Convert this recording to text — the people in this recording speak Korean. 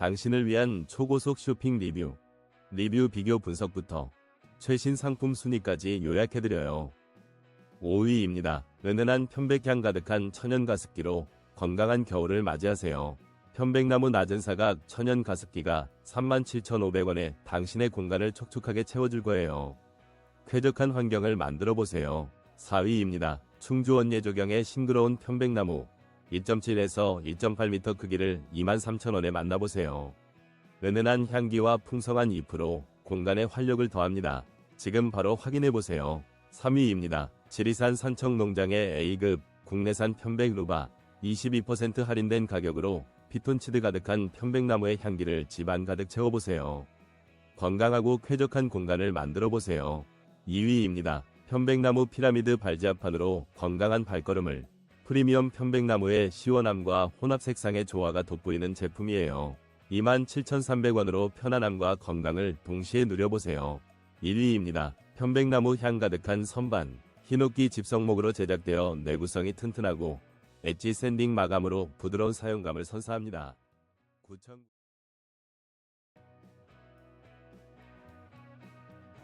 당신을 위한 초고속 쇼핑 리뷰, 리뷰 비교 분석부터 최신 상품 순위까지 요약해드려요. 5위입니다. 은은한 편백향 가득한 천연 가습기로 건강한 겨울을 맞이하세요. 편백나무 낮은 사각 천연 가습기가 37,500원에 당신의 공간을 촉촉하게 채워줄 거예요. 쾌적한 환경을 만들어 보세요. 4위입니다. 충주 원예조경의 싱그러운 편백나무 2.7에서 2.8m 크기를 23,000원에 만나보세요. 은은한 향기와 풍성한 잎으로 공간에 활력을 더합니다. 지금 바로 확인해 보세요. 3위입니다. 지리산 산청농장의 A급 국내산 편백 루바 22% 할인된 가격으로 피톤치드 가득한 편백나무의 향기를 집안 가득 채워보세요. 건강하고 쾌적한 공간을 만들어 보세요. 2위입니다. 편백나무 피라미드 발지압판으로 건강한 발걸음을 프리미엄 편백나무의 시원함과 혼합 색상의 조화가 돋보이는 제품이에요. 27,300원으로 편안함과 건강을 동시에 누려보세요. 1위입니다. 편백나무 향 가득한 선반, 히노키 집성목으로 제작되어 내구성이 튼튼하고 엣지 샌딩 마감으로 부드러운 사용감을 선사합니다. 9,000